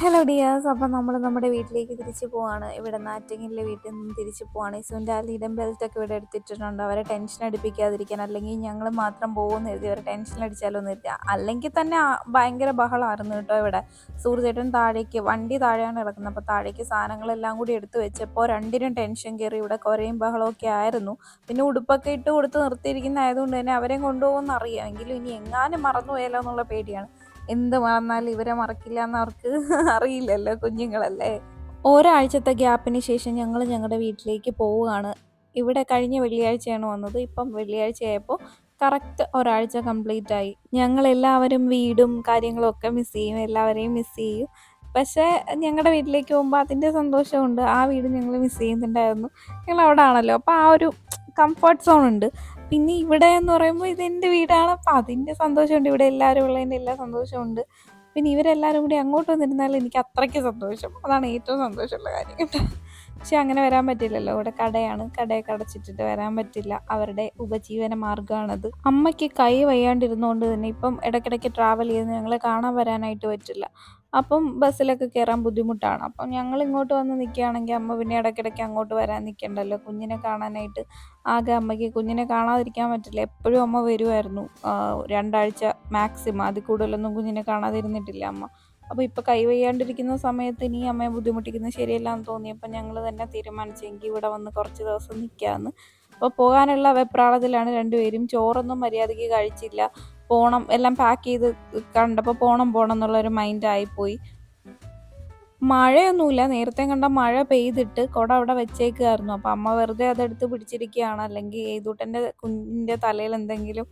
Hello Diaz അപ്പം നമ്മൾ നമ്മുടെ വീട്ടിലേക്ക് തിരിച്ചു പോവാണ്. ഇവിടെ നാറ്റിങ്ങിലെ വീട്ടിൽ നിന്ന് തിരിച്ചു പോവാണ്. ഇസുവിന്റെ ആ ലീഡൻ ബെൽറ്റൊക്കെ ഇവിടെ എടുത്തിട്ടുണ്ട് അവരെ ടെൻഷൻ അടിപ്പിക്കാതിരിക്കാൻ അല്ലെങ്കിൽ ഞങ്ങൾ മാത്രം പോകുമെന്ന് കരുതി അവരെ ടെൻഷൻ അടിച്ചാലോ എന്ന് കരുതി. അല്ലെങ്കിൽ തന്നെ ഭയങ്കര ബഹളമായിരുന്നു കേട്ടോ ഇവിടെ. സൂര്യചേട്ടൻ താഴേക്ക് വണ്ടി താഴെയാണ് കിടക്കുന്നത്. അപ്പോൾ താഴേക്ക് സാധനങ്ങളെല്ലാം കൂടി എടുത്തു വെച്ചപ്പോൾ രണ്ടിനും ടെൻഷൻ കയറി. ഇവിടെ കുറേയും ബഹളമൊക്കെ ആയിരുന്നു. പിന്നെ ഉടുപ്പൊക്കെ ഇട്ട് കൊടുത്ത് നിർത്തിയിരിക്കുന്ന ആയതുകൊണ്ട് തന്നെ അവരെയും കൊണ്ടുപോകുമെന്ന് അറിയാം. എങ്കിലും ഇനി എങ്ങാനും മറന്നു പോയാലോ എന്നുള്ള പേടിയാണ്. എന്ത് മറന്നാലും ഇവരെ മറക്കില്ല എന്ന് അവർക്ക് അറിയില്ലല്ലോ കുഞ്ഞുങ്ങളല്ലേ? ഒരാഴ്ചത്തെ ഗ്യാപ്പിന് ശേഷം ഞങ്ങൾ ഞങ്ങളുടെ വീട്ടിലേക്ക് പോവുകയാണ്. ഇവിടെ കഴിഞ്ഞ വെള്ളിയാഴ്ചയാണ് വന്നത്. ഇപ്പം വെള്ളിയാഴ്ച ആയപ്പോൾ കറക്റ്റ് ഒരാഴ്ച കംപ്ലീറ്റ് ആയി. ഞങ്ങൾ എല്ലാവരും വീടും കാര്യങ്ങളും ഒക്കെ മിസ് ചെയ്യും. എല്ലാവരെയും മിസ് ചെയ്യും. പക്ഷേ ഞങ്ങളുടെ വീട്ടിലേക്ക് പോകുമ്പോൾ അതിന്റെ സന്തോഷമുണ്ട്. ആ വീട് ഞങ്ങൾ മിസ് ചെയ്യുന്നുണ്ടായിരുന്നു. ഞങ്ങൾ അവിടെ ആണല്ലോ അപ്പോൾ ആ ഒരു കംഫർട്ട് സോൺ ഉണ്ട്. പിന്നെ ഇവിടെ എന്ന് പറയുമ്പോൾ ഇതെന്റെ വീടാണ്. അപ്പം അതിന്റെ സന്തോഷമുണ്ട്. ഇവിടെ എല്ലാവരും ഉള്ളതിന്റെ എല്ലാ സന്തോഷമുണ്ട്. പിന്നെ ഇവരെല്ലാവരും കൂടി അങ്ങോട്ട് വന്നിരുന്നാൽ എനിക്ക് അത്രയ്ക്ക് സന്തോഷം. അതാണ് ഏറ്റവും സന്തോഷമുള്ള കാര്യം കേട്ടോ. പക്ഷെ അങ്ങനെ വരാൻ പറ്റില്ലല്ലോ. ഇവിടെ കടയാണ്. കടയൊക്കെ അടച്ചിട്ടിട്ട് വരാൻ പറ്റില്ല. അവരുടെ ഉപജീവന മാർഗമാണത്. അമ്മയ്ക്ക് കൈ വയ്യാണ്ടിരുന്നുകൊണ്ട് തന്നെ ഇപ്പം ഇടയ്ക്കിടയ്ക്ക് ട്രാവൽ ചെയ്ത് ഞങ്ങളെ കാണാൻ വരാനായിട്ട് പറ്റില്ല. അപ്പം ബസ്സിലൊക്കെ കയറാൻ ബുദ്ധിമുട്ടാണ്. അപ്പം ഞങ്ങൾ ഇങ്ങോട്ട് വന്ന് നിൽക്കുകയാണെങ്കിൽ അമ്മ പിന്നെ ഇടയ്ക്കിടയ്ക്ക് അങ്ങോട്ട് വരാൻ നിൽക്കണ്ടല്ലോ. കുഞ്ഞിനെ കാണാനായിട്ട് ആകെ അമ്മയ്ക്ക് കുഞ്ഞിനെ കാണാതിരിക്കാൻ പറ്റില്ല. എപ്പോഴും അമ്മ വരുമായിരുന്നു. രണ്ടാഴ്ച മാക്സിമം. അതിൽ കൂടുതലൊന്നും കുഞ്ഞിനെ കാണാതിരുന്നിട്ടില്ല അമ്മ. അപ്പോൾ ഇപ്പോൾ കൈവയ്യാണ്ടിരിക്കുന്ന സമയത്ത് ഇനി അമ്മയെ ബുദ്ധിമുട്ടിക്കുന്നത് ശരിയല്ല എന്ന് തോന്നിയപ്പോൾ ഞങ്ങൾ തന്നെ തീരുമാനിച്ചെങ്കിൽ ഇവിടെ വന്ന് കുറച്ച് ദിവസം നിൽക്കാമെന്ന് അപ്പോൾ പോകാനുള്ള വെപ്രാളത്തിലാണ് രണ്ടുപേരും. ചോറൊന്നും മര്യാദയ്ക്ക് കഴിച്ചില്ല. പോണം എല്ലാം പാക്ക് ചെയ്ത് കണ്ടപ്പോൾ പോണം പോണം എന്നുള്ളൊരു മൈൻഡായിപ്പോയി മഴയൊന്നുമില്ല. നേരത്തെ കണ്ട മഴ പെയ്തിട്ട് കുട അവിടെ വെച്ചേക്കുമായിരുന്നു അപ്പം അമ്മ വെറുതെ അതെടുത്ത് പിടിച്ചിരിക്കുകയാണ്. അല്ലെങ്കിൽ ഏതൂട്ടന്റെ കുഞ്ഞിന്റെ തലയിൽ എന്തെങ്കിലും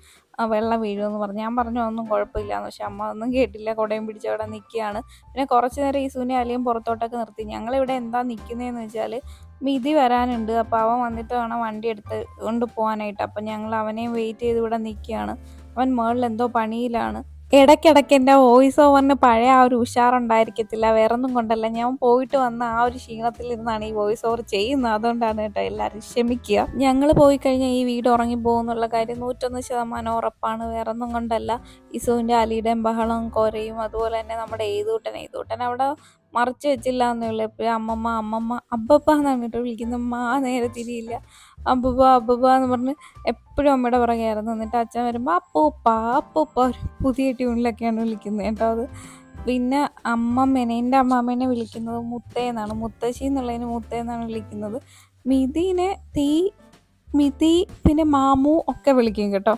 വെള്ളം വീഴുമെന്ന് പറഞ്ഞു. ഞാൻ പറഞ്ഞു ഒന്നും കുഴപ്പമില്ലാന്ന്. പക്ഷെ അമ്മ ഒന്നും കേട്ടില്ല. കുടയും പിടിച്ച് അവിടെ നിൽക്കുകയാണ്. പിന്നെ കുറച്ച് നേരം ഈസുവിനെ അലിയും പുറത്തോട്ടൊക്കെ നിർത്തി. ഞങ്ങളിവിടെ എന്താ നിൽക്കുന്നതെന്ന് വെച്ചാൽ മിതി വരാനുണ്ട്. അപ്പോൾ അവൻ വന്നിട്ട് വേണം വണ്ടി എടുത്ത് കൊണ്ട് പോകാനായിട്ട്. അപ്പം ഞങ്ങൾ അവനെയും വെയിറ്റ് ചെയ്ത് ഇവിടെ നിൽക്കുകയാണ്. അവൻ മേളിൽ എന്തോ പണിയിലാണ്. ഇടയ്ക്കിടയ്ക്ക് എന്റെ വോയിസ് ഓവറിന് പഴയ ആ ഒരു ഉഷാറുണ്ടായിരിക്കത്തില്ല. വേറൊന്നും കൊണ്ടല്ല. ഞാൻ പോയിട്ട് വന്ന ആ ഒരു ക്ഷീണത്തിൽ ഇരുന്നാണ് ഈ വോയിസ് ഓവർ ചെയ്യുന്നത്. അതുകൊണ്ടാണ് കേട്ടോ എല്ലാവരും ക്ഷമിക്കുക. ഞങ്ങൾ പോയി കഴിഞ്ഞാൽ ഈ വീട് ഉറങ്ങി പോകുന്നുള്ള കാര്യം നൂറ്റൊന്ന് ശതമാനം ഉറപ്പാണ്. വേറൊന്നും കൊണ്ടല്ല. ഇസുവിന്റെ അലിയുടെയും ബഹളവും കോരയും. അതുപോലെ തന്നെ നമ്മുടെ ഏതൂട്ടൻ ഏതൂട്ടൻ അവിടെ മറച്ചു വെച്ചില്ല എന്നുള്ളൂ എപ്പോഴും? അമ്മമ്മ അമ്മമ്മ അബ്ബപ്പ എന്നാണ് കേട്ടോ വിളിക്കുന്നത്. മാ നേരെ തിരിയില്ല അബ്ബുബ അബുബ എന്ന് പറഞ്ഞ് എപ്പോഴും അമ്മയുടെ പുറകെയായിരുന്നു എന്നിട്ട് അച്ഛൻ വരുമ്പോൾ അപ്പൂപ്പ അപ്പൂപ്പ ഒരു പുതിയ ട്യൂണിലൊക്കെയാണ് വിളിക്കുന്നത് കേട്ടോ അത്. പിന്നെ അമ്മമ്മേനെ എന്റെ അമ്മാമ്മേനെ വിളിക്കുന്നത് മുത്തേന്നാണ് മുത്തശ്ശി എന്നുള്ളതിന് മുത്തേന്നാണ് വിളിക്കുന്നത്. മിതിനെ തീ മിതി പിന്നെ മാമു ഒക്കെ വിളിക്കും കേട്ടോ.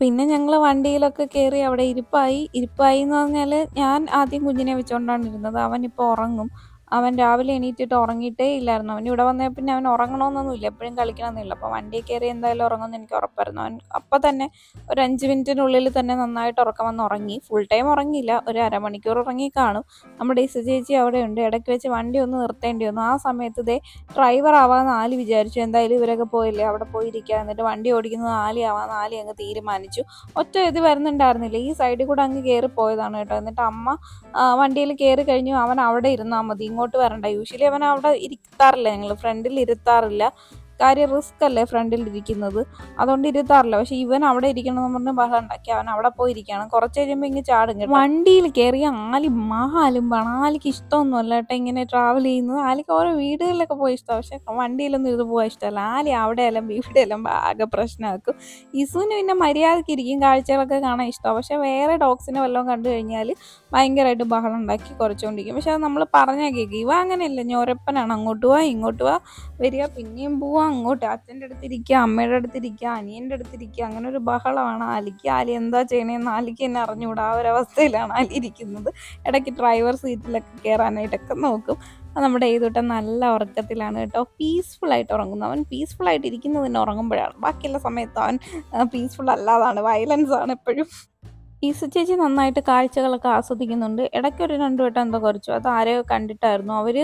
പിന്നെ ഞങ്ങൾ വണ്ടിയിലൊക്കെ കയറി അവിടെ ഇരിപ്പായി. ഇരിപ്പായി എന്ന് പറഞ്ഞാൽ ഞാൻ ആദ്യം കുഞ്ഞിനെ വെച്ചുകൊണ്ടാണ് ഇരുന്നത്. അവൻ ഇപ്പോൾ ഉറങ്ങും. അവൻ രാവിലെ എണീറ്റിട്ട് ഉറങ്ങിയിട്ടേ ഇല്ലായിരുന്നു. അവൻ ഇവിടെ വന്നേ പിന്നെ അവൻ ഉറങ്ങണമെന്നൊന്നുമില്ല എപ്പോഴും കളിക്കണമെന്നില്ല അപ്പോൾ വണ്ടി കയറി എന്തായാലും ഉറങ്ങുമെന്ന് എനിക്ക് ഉറപ്പായിരുന്നു. അവൻ അപ്പോൾ തന്നെ ഒരു അഞ്ച് മിനിറ്റിനുള്ളിൽ തന്നെ നന്നായിട്ട് ഉറക്കം വന്ന് ഉറങ്ങി. ഫുൾ ടൈം ഉറങ്ങിയില്ല. ഒരു അരമണിക്കൂർ ഉറങ്ങി കാണും. നമ്മുടെ ഇസ ചേച്ചി അവിടെ ഉണ്ട്. ഇടയ്ക്ക് വെച്ച് വണ്ടി ഒന്ന് നിർത്തേണ്ടി വന്നു. ആ സമയത്ത് ഇതേ ഡ്രൈവർ ആവാമെന്ന് ആലി വിചാരിച്ചു. എന്തായാലും ഇവരൊക്കെ പോയില്ലേ? അവിടെ പോയിരിക്കുക എന്നിട്ട് വണ്ടി ഓടിക്കുന്നത് ആലി ആവാമെന്ന് ആലി അങ്ങ് തീരുമാനിച്ചു. ഒറ്റ ഇത് വരുന്നുണ്ടായിരുന്നില്ല. ഈ സൈഡിൽ കൂടെ അങ്ങ് കയറി പോയതാണ് കേട്ടോ. എന്നിട്ട് അമ്മ വണ്ടിയിൽ കയറി കഴിഞ്ഞു. അവൻ അവിടെ ഇരുന്നാൽ മതി. ഇങ്ങോട്ട് വരണ്ട. യൂഷ്വലി അവൻ അവിടെ ഇരുത്താറില്ല ഞങ്ങൾ ഫ്രണ്ടിൽ ഇരുത്താറില്ല. കാര്യം റിസ്ക് അല്ലേ ഫ്രണ്ടിൽ ഇരിക്കുന്നത്? അതുകൊണ്ട് ഇരുത്താറില്ല. പക്ഷെ ഇവൻ അവിടെ ഇരിക്കണം എന്ന് പറഞ്ഞ് ബഹളം ഉണ്ടാക്കി. അവൻ അവിടെ പോയി ഇരിക്കുകയാണ്. കുറച്ച് കഴിയുമ്പോൾ ഇങ്ങനെ ചാടും കേട്ടോ. വണ്ടിയിൽ കയറി ആലി മഹാലും പണം ആലിക്ക് ഇഷ്ടമൊന്നുമല്ല കേട്ടോ ഇങ്ങനെ ട്രാവൽ ചെയ്യുന്നത്. ആലിക്ക് ഓരോ വീടുകളിലൊക്കെ പോയി ഇഷ്ടമാണ് പക്ഷെ വണ്ടിയിലൊന്നും ഇത് പോകാൻ ഇഷ്ടമല്ല. ആലി അവിടെ എല്ലാം ഇവിടെ എല്ലാം ആകെ പ്രശ്നമാക്കും. ഇസുവിന് പിന്നെ മര്യാദയ്ക്ക് ഇരിക്കും. കാഴ്ചകളൊക്കെ കാണാൻ ഇഷ്ടമാണ്. പക്ഷെ വേറെ ഡോഗ്സിനെ വല്ലതും കണ്ടു കഴിഞ്ഞാൽ ഭയങ്കരമായിട്ട് ബഹളം ഉണ്ടാക്കി കുറച്ചുകൊണ്ടിരിക്കും. പക്ഷെ അത് നമ്മൾ പറഞ്ഞാൽ കേൾക്കും ഇവ അങ്ങനെയല്ല. ഞൊരപ്പനാണ്. അങ്ങോട്ട് പോവാ ഇങ്ങോട്ട് പോവാ വരിക. പിന്നെയും പോവാ. അങ്ങോട്ട് അച്ഛന്റെ അടുത്തിരിക്കുക അമ്മയുടെ അടുത്തിരിക്കുക അനിയന്റെ അടുത്തിരിക്കുക അങ്ങനെ ഒരു ബഹളമാണ്. ആലിക്ക് ആലി എന്താ ചെയ്യണേന്ന് ആലിക്ക് എന്നെ അറിഞ്ഞുകൂടാ. ആ ഒരു അവസ്ഥയിലാണ് ആലി ഇരിക്കുന്നത്. ഇടയ്ക്ക് ഡ്രൈവർ സീറ്റിലൊക്കെ കയറാനായിട്ടൊക്കെ നോക്കും. നമ്മുടെ ഏതൊട്ടം നല്ല ഉറക്കത്തിലാണ് കേട്ടോ. പീസ്ഫുൾ ആയിട്ട് ഉറങ്ങുന്നു. അവൻ പീസ്ഫുൾ ആയിട്ട് ഇരിക്കുന്നതിന് ഉറങ്ങുമ്പോഴാണ്. ബാക്കിയുള്ള സമയത്ത് അവൻ പീസ്ഫുൾ അല്ലാതാണ് വയലൻസ് ആണ് എപ്പോഴും. ഈസ ചേച്ചി നന്നായിട്ട് കാഴ്ചകളൊക്കെ ആസ്വദിക്കുന്നുണ്ട്. ഇടയ്ക്കൊരു രണ്ടു വട്ടം എന്തോ കുറച്ചു. അത് ആരെയോ കണ്ടിട്ടായിരുന്നു. അവർ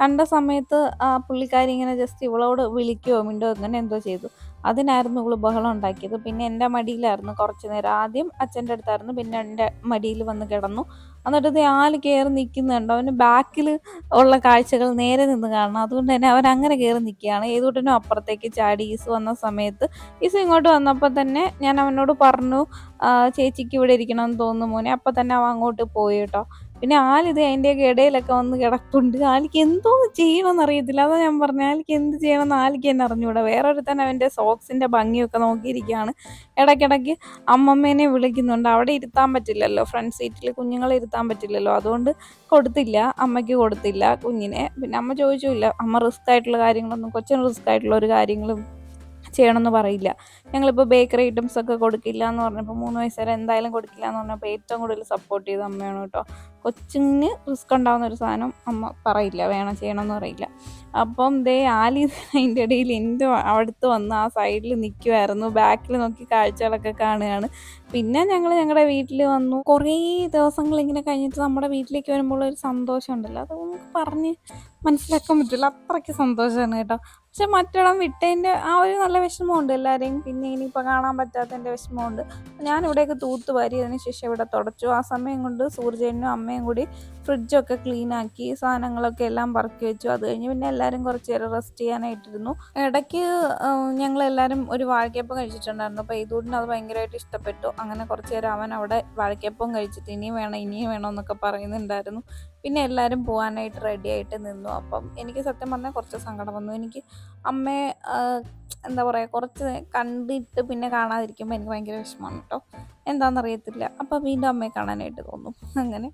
കണ്ട സമയത്ത് ആ പുള്ളിക്കാരി ഇങ്ങനെ ജസ്റ്റ് ഇവളോട് വിളിക്കുകയോ മിണ്ടോ അങ്ങനെ എന്തോ ചെയ്തു. അതിനായിരുന്നു ഇവൾ ബഹളം ഉണ്ടാക്കിയത്. പിന്നെ എന്റെ മടിയിലായിരുന്നു കുറച്ച് നേരം. ആദ്യം അച്ഛന്റെ അടുത്തായിരുന്നു. പിന്നെ എന്റെ മടിയിൽ വന്ന് കിടന്നു. എന്നിട്ട് ആൾ കയറി നിൽക്കുന്നുണ്ട് അവന് ബാക്കിൽ ഉള്ള കാഴ്ചകൾ നേരെ നിന്ന് കാണണം. അതുകൊണ്ട് തന്നെ അവൻ അങ്ങനെ കയറി നിൽക്കുകയാണ് ഏതുകൊണ്ടിനും അപ്പുറത്തേക്ക് ചാടി ഈസ് വന്ന സമയത്ത് ഈസ് ഇങ്ങോട്ട് വന്നപ്പോൾ തന്നെ ഞാൻ അവനോട് പറഞ്ഞു ചേച്ചിക്ക് ഇവിടെ ഇരിക്കണമെന്ന് തോന്നുന്നു മോനെ. അപ്പം തന്നെ അവൻ അങ്ങോട്ട് പോയി കേട്ടോ. പിന്നെ ആലിത് അതിന്റെയൊക്കെ ഇടയിലൊക്കെ വന്ന് കിടക്കുന്നുണ്ട് ആലിക്ക് എന്തോ ചെയ്യണമെന്ന് അറിയത്തില്ല. അതാ ഞാൻ പറഞ്ഞത് ആലിക്ക് എന്ത് ചെയ്യണമെന്ന് ആലിക്ക് തന്നെ അറിഞ്ഞൂടാ. വേറൊരുത്തൻ അവന്റെ സോക്സിന്റെ ഭംഗിയൊക്കെ നോക്കിയിരിക്കുകയാണ് ഇടയ്ക്കിടയ്ക്ക് അമ്മമ്മേനെ വിളിക്കുന്നുണ്ട്. അവിടെ ഇരുത്താൻ പറ്റില്ലല്ലോ. ഫ്രണ്ട് സീറ്റിൽ കുഞ്ഞുങ്ങളെ ഇരുത്താൻ പറ്റില്ലല്ലോ. അതുകൊണ്ട് കൊടുത്തില്ല. അമ്മയ്ക്ക് കൊടുത്തില്ല കുഞ്ഞിനെ. പിന്നെ അമ്മ ചോദിച്ചില്ല അമ്മ റിസ്ക് ആയിട്ടുള്ള കാര്യങ്ങളൊന്നും കൊച്ചിന് റിസ്ക് ആയിട്ടുള്ള ഒരു കാര്യങ്ങളും ചെയ്യണമെന്ന് പറയില്ല. ഞങ്ങളിപ്പോൾ ബേക്കറി ഐറ്റംസ് ഒക്കെ കൊടുക്കില്ല എന്ന് പറഞ്ഞപ്പോൾ മൂന്ന് വയസ്സ് വരെ എന്തായാലും കൊടുക്കില്ല എന്ന് പറഞ്ഞപ്പോൾ ഏറ്റവും കൂടുതൽ സപ്പോർട്ട് ചെയ്ത അമ്മയാണ് കേട്ടോ. കൊച്ചിന് റിസ്ക് ഉണ്ടാകുന്ന ഒരു സാധനം അമ്മ പറയില്ല. വേണം ചെയ്യണമെന്ന് പറയില്ല. അപ്പം ദേ ആലി അതിന്റെ ഇടയിൽ എന്റെ അടുത്ത് വന്ന് ആ സൈഡിൽ നിൽക്കുമായിരുന്നു ബാക്കിൽ നോക്കി കാഴ്ചകളൊക്കെ കാണുകയാണ്. പിന്നെ ഞങ്ങൾ ഞങ്ങളുടെ വീട്ടിൽ വന്നു. കുറേ ദിവസങ്ങൾ ഇങ്ങനെ കഴിഞ്ഞിട്ട് നമ്മുടെ വീട്ടിലേക്ക് വരുമ്പോൾ ഒരു സന്തോഷം ഉണ്ടല്ലോ അത് നമുക്ക് പറഞ്ഞ് മനസ്സിലാക്കാൻ പറ്റില്ല. അത്രയ്ക്ക് സന്തോഷമാണ് കേട്ടോ. പക്ഷെ മറ്റിടം വിട്ടതിന്റെ ആ ഒരു നല്ല വിഷമമുണ്ട് എല്ലാവരെയും. പിന്നെ ഇനിയിപ്പോൾ കാണാൻ പറ്റാത്തതിന്റെ വിഷമമുണ്ട്. ഞാൻ ഇവിടെയൊക്കെ തൂത്ത് വാരി അതിന് ശേഷം ഇവിടെ തുടച്ചു. ആ സമയം കൊണ്ട് സൂർജനും അമ്മയും കൂടി ഫ്രിഡ്ജൊക്കെ ക്ലീനാക്കി സാധനങ്ങളൊക്കെ എല്ലാം പറക്കി വെച്ചു. അത് കഴിഞ്ഞ് പിന്നെ എല്ലാവരും കുറച്ച് നേരം റെസ്റ്റ് ചെയ്യാനായിട്ടിരുന്നു. ഇടയ്ക്ക് ഞങ്ങൾ ഞങ്ങളെല്ലാവരും ഒരു വാഴക്കപ്പം കഴിച്ചിട്ടുണ്ടായിരുന്നു. അപ്പോൾ ഇതൂടിന് അത് ഭയങ്കരമായിട്ട് ഇഷ്ടപ്പെട്ടു. അങ്ങനെ കുറച്ച് നേരം അവൻ അവിടെ വാഴക്കപ്പം കഴിച്ചിട്ട് ഇനിയും വേണം ഇനിയും വേണം എന്നൊക്കെ പറയുന്നുണ്ടായിരുന്നു. പിന്നെ എല്ലാവരും പോകാനായിട്ട് റെഡി ആയിട്ട് നിന്നു. അപ്പം എനിക്ക് സത്യം പറഞ്ഞാൽ കുറച്ച് സങ്കടം വന്നു. എനിക്ക് അമ്മയെ എന്താ പറയുക കുറച്ച് കണ്ടിട്ട് പിന്നെ കാണാതിരിക്കുമ്പോൾ എനിക്ക് ഭയങ്കര വിഷമമാണ് കേട്ടോ എന്താണെന്നറിയത്തില്ല അപ്പോൾ വീണ്ടും അമ്മയെ കാണാനായിട്ട് തോന്നും. അങ്ങനെ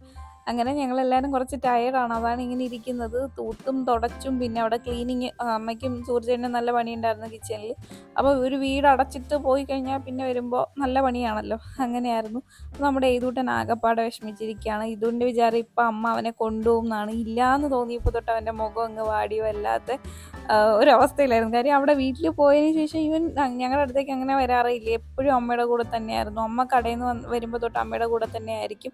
അങ്ങനെ ഞങ്ങളെല്ലാവരും കുറച്ച് ടയേർഡാണ് അതാണ് ഇങ്ങനെ ഇരിക്കുന്നത്. തൂത്തും തുടച്ചും പിന്നെ അവിടെ ക്ലീനിങ് അമ്മയ്ക്കും സൂര്യനും നല്ല പണിയുണ്ടായിരുന്നു കിച്ചണിൽ അപ്പോൾ ഒരു വീട് അടച്ചിട്ട് പോയി കഴിഞ്ഞാൽ പിന്നെ വരുമ്പോൾ നല്ല പണിയാണല്ലോ. അങ്ങനെയായിരുന്നു. നമ്മുടെ ഏതൂട്ടൻ ആകപ്പാടെ വിഷമിച്ചിരിക്കുകയാണ്. ഇതുകൊണ്ട് വിചാരം ഇപ്പം അമ്മ അവനെ കൊണ്ടുപോകും എന്നാണ് ഇല്ലയെന്ന് തോന്നിയപ്പോൾ തൊട്ട് അവന്റെ മുഖം അങ്ങ് വാടിയോ അല്ലാത്ത ഒരവസ്ഥയിലായിരുന്നു. കാര്യം അവിടെ വീട്ടിൽ പോയതിന് ശേഷം ഇവൻ ഞങ്ങളുടെ അടുത്തേക്ക് അങ്ങനെ വരാറില്ല എപ്പോഴും അമ്മയുടെ കൂടെ തന്നെയായിരുന്നു. അമ്മ കടയിൽ നിന്ന് വരുമ്പോൾ തൊട്ട് അമ്മയുടെ കൂടെ തന്നെയായിരിക്കും.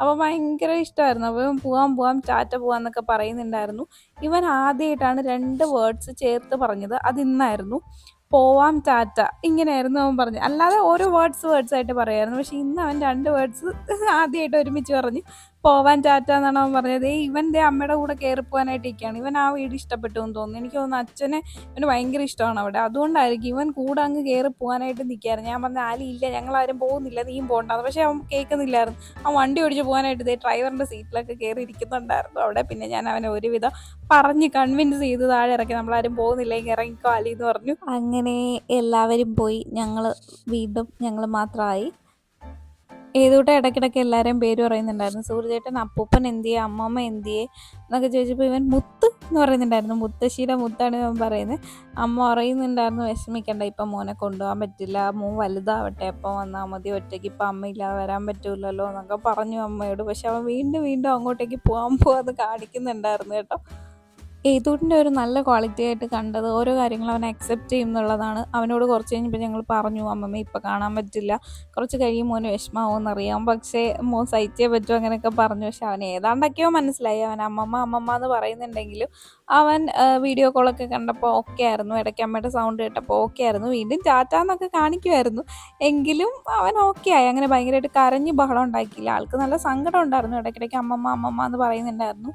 അപ്പോൾ ഭയങ്കര ഇഷ്ടമായിരുന്നു അവൻ പോവാൻ പോവാം ചാറ്റ പോവാന്നൊക്കെ പറയുന്നുണ്ടായിരുന്നു. ഇവൻ ആദ്യമായിട്ടാണ് രണ്ട് വേർഡ്സ് ചേർത്ത് പറഞ്ഞത്. അത് ഇന്നായിരുന്നു. പോവാം ടാറ്റ ഇങ്ങനെയായിരുന്നു അവൻ പറഞ്ഞു അല്ലാതെ ഓരോ വേർഡ്സ് വേർഡ്സ് ആയിട്ട് പറയായിരുന്നു. പക്ഷെ ഇന്ന് അവൻ രണ്ട് വേർഡ്സ് ആദ്യമായിട്ട് ഒരുമിച്ച് പറഞ്ഞു. പോവാൻ ടാറ്റ എന്നാണ് അവൻ പറഞ്ഞത്. ഏ ഇവൻ ദേ അമ്മയുടെ കൂടെ കയറി ഇരിക്കുകയാണ്. ഇവൻ ആ വീട് ഇഷ്ടപ്പെട്ടു എന്ന് തോന്നുന്നു. എനിക്ക് തോന്നുന്നു അച്ഛന് ഇവന് ഭയങ്കര ഇഷ്ടമാണ് അവിടെ. അതുകൊണ്ടായിരിക്കും ഇവൻ കൂടെ അങ്ങ് കയറി പോകാനായിട്ട് നിൽക്കാറ് ഞാൻ പറഞ്ഞ ആലി ഇല്ല ഞങ്ങൾ ആരും പോകുന്നില്ല നീയും പോകണ്ടെന്ന് പക്ഷെ അവൻ കേൾക്കുന്നില്ലായിരുന്നു. അവൻ വണ്ടി ഓടിച്ച് പോകാനായിട്ട് ഇതേ ഡ്രൈവറിന്റെ സീറ്റിലൊക്കെ കയറി ഇരിക്കുന്നുണ്ടായിരുന്നു അവിടെ. പിന്നെ ഞാൻ അവനെ ഒരുവിധം പറഞ്ഞ് കൺവിൻസ് ചെയ്ത് താഴെ ഇറക്കി നമ്മളാരും പോകുന്നില്ലെങ്കിൽ ഇറങ്ങിക്കോ അലി എന്ന് പറഞ്ഞു. അങ്ങനെ എല്ലാവരും പോയി. ഞങ്ങൾ വീണ്ടും ഞങ്ങൾ മാത്രമായി. ഏതൂട്ടെ ഇടയ്ക്കിടയ്ക്ക് എല്ലാവരെയും പേര് പറയുന്നുണ്ടായിരുന്നു. സൂര്യചേട്ടൻ അപ്പൂപ്പൻ എന്തിയെ അമ്മമ്മ എന്തിയെ എന്നൊക്കെ ചോദിച്ചപ്പോൾ ഇവൻ മുത്ത് എന്ന് പറയുന്നുണ്ടായിരുന്നു. മുത്തശ്ശീല മുത്താണ് ഇവൻ പറയുന്നത്. അമ്മ പറയുന്നുണ്ടായിരുന്നു വിഷമിക്കണ്ട ഇപ്പം മോനെ കൊണ്ടുപോകാൻ പറ്റില്ല. മോൻ വലുതാവട്ടെ അപ്പം വന്നാൽ മതി ഒറ്റയ്ക്ക് ഇപ്പം അമ്മയില്ലാതെ വരാൻ പറ്റൂലല്ലോ എന്നൊക്കെ പറഞ്ഞു അമ്മയോട്. പക്ഷെ അവൻ വീണ്ടും വീണ്ടും അങ്ങോട്ടേക്ക് പോകാൻ പോകാതെ കാണിക്കുന്നുണ്ടായിരുന്നു കേട്ടോ. ഏതൂട്ടിന്റെ ഒരു നല്ല ക്വാളിറ്റി ആയിട്ട് കണ്ടത് ഓരോ കാര്യങ്ങളും അവൻ അക്സെപ്റ്റ് ചെയ്യും എന്നുള്ളതാണ് അവനോട് കുറച്ച് കഴിഞ്ഞപ്പോൾ ഞങ്ങൾ പറഞ്ഞു അമ്മമ്മ ഇപ്പം കാണാൻ പറ്റില്ല. കുറച്ച് കഴിയും മോന് അറിയാം പക്ഷേ മോൻ സഹിച്ചേ പറ്റും അങ്ങനെയൊക്കെ പറഞ്ഞു. പക്ഷെ അവൻ ഏതാണ്ടൊക്കെയോ മനസ്സിലായി. അവൻ അമ്മമ്മ അമ്മമ്മ എന്ന് പറയുന്നുണ്ടെങ്കിലും അവൻ വീഡിയോ കോളൊക്കെ കണ്ടപ്പോൾ ഓക്കെ ആയിരുന്നു. ഇടയ്ക്ക് അമ്മയുടെ സൗണ്ട് കേട്ടപ്പോൾ ഓക്കെ ആയിരുന്നു. വീണ്ടും ചാറ്റാന്നൊക്കെ കാണിക്കുമായിരുന്നു എങ്കിലും അവൻ ഓക്കെ ആയി. അങ്ങനെ ഭയങ്കരമായിട്ട് കരഞ്ഞ് ബഹളം ഉണ്ടാക്കിയില്ല. ആൾക്ക് നല്ല സങ്കടം ഉണ്ടായിരുന്നു. ഇടയ്ക്കിടയ്ക്ക് അമ്മമ്മ അമ്മമ്മ എന്ന് പറയുന്നുണ്ടായിരുന്നു.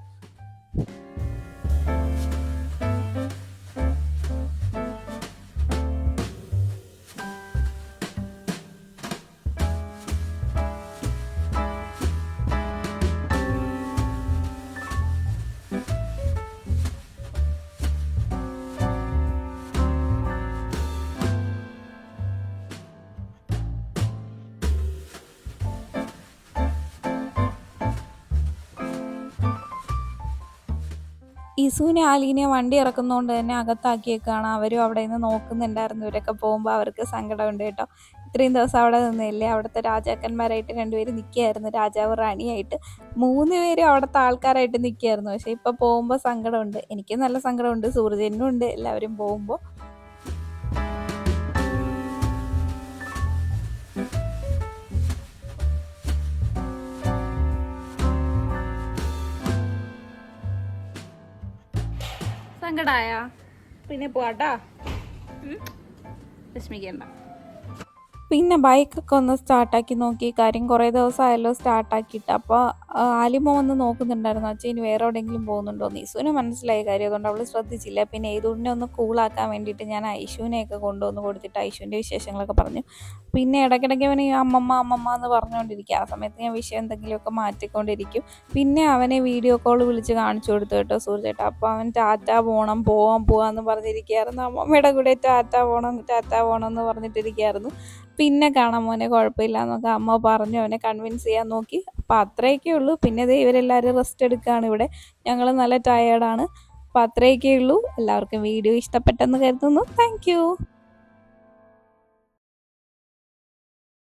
ഇസുവിനെ ആലീനെ വണ്ടി ഇറക്കുന്നതുകൊണ്ട് തന്നെ അകത്താക്കിയേക്കാണ്. അവരും അവിടെ നിന്ന് നോക്കുന്നുണ്ടായിരുന്നു. ഇവരൊക്കെ പോകുമ്പോൾ അവർക്ക് സങ്കടമുണ്ട് കേട്ടോ. ഇത്രയും ദിവസം അവിടെ നിന്നില്ലേ? അവിടുത്തെ രാജാക്കന്മാരായിട്ട് രണ്ടുപേരും നിൽക്കുകയായിരുന്നു രാജാവ് റാണിയായിട്ട് മൂന്ന് പേരും അവിടുത്തെ ആൾക്കാരായിട്ട് നിൽക്കുകയായിരുന്നു പക്ഷേ ഇപ്പോൾ പോകുമ്പോൾ സങ്കടമുണ്ട്. എനിക്ക് നല്ല സങ്കടമുണ്ട്. സൂര്യനും ഉണ്ട്. എല്ലാവരും പോകുമ്പോൾ സങ്കടായ? പിന്നെ പോവാട്ടാ. വിഷമിക്കണ്ട. പിന്നെ ബൈക്കൊക്കെ ഒന്ന് സ്റ്റാർട്ടാക്കി നോക്കി. കാര്യം കുറേ ദിവസമായല്ലോ സ്റ്റാർട്ടാക്കിയിട്ട് അപ്പോൾ ആലിമ വന്ന് നോക്കുന്നുണ്ടായിരുന്നു അച്ഛൻ ഇനി വേറെ എവിടെയെങ്കിലും പോകുന്നുണ്ടോ? എന്ന് ഇസുവിന് മനസ്സിലായ കാര്യം അതുകൊണ്ട് അവൾ ശ്രദ്ധിച്ചില്ല. പിന്നെ ഏതുവിനെ ഒന്ന് കൂളാക്കാൻ വേണ്ടിയിട്ട് ഞാൻ ഐശുവിനെയൊക്കെ കൊണ്ടുവന്ന് കൊടുത്തിട്ട് ഐശുവിന്റെ വിശേഷങ്ങളൊക്കെ പറഞ്ഞു. പിന്നെ ഇടയ്ക്കിടയ്ക്ക് അവന് അമ്മമ്മ അമ്മമ്മ എന്ന് പറഞ്ഞുകൊണ്ടിരിക്കുക ആ സമയത്ത് ഞാൻ വിഷയം എന്തെങ്കിലുമൊക്കെ മാറ്റിക്കൊണ്ടിരിക്കും. പിന്നെ അവനെ വീഡിയോ കോൾ വിളിച്ച് കാണിച്ചു കൊടുത്തു കേട്ടോ സൂര്യേട്ടാ അപ്പോൾ അവൻ ടാറ്റ പോകണം പോവാൻ പോവാന്ന് പറഞ്ഞിരിക്കുകയായിരുന്നു. അമ്മമ്മയുടെ കൂടെ ടാറ്റ പോകണം ടാറ്റ പോകണം എന്ന് പറഞ്ഞിട്ടിരിക്കുകയായിരുന്നു. പിന്നെ കാണാൻ മോനെ കുഴപ്പമില്ല എന്നൊക്കെ അമ്മ പറഞ്ഞു. അവനെ കൺവിൻസ് ചെയ്യാൻ നോക്കി. അപ്പോൾ അത്രയൊക്കെ ഉള്ളൂ. പിന്നെ ദേ ഇവരെല്ലാവരും റെസ്റ്റ് എടുക്കുകയാണ് ഇവിടെ. ഞങ്ങൾ നല്ല ടയേർഡാണ് അപ്പോൾ അത്രയൊക്കെ ഉള്ളൂ. എല്ലാവർക്കും വീഡിയോ ഇഷ്ടപ്പെട്ടെന്ന് കരുതുന്നു. താങ്ക്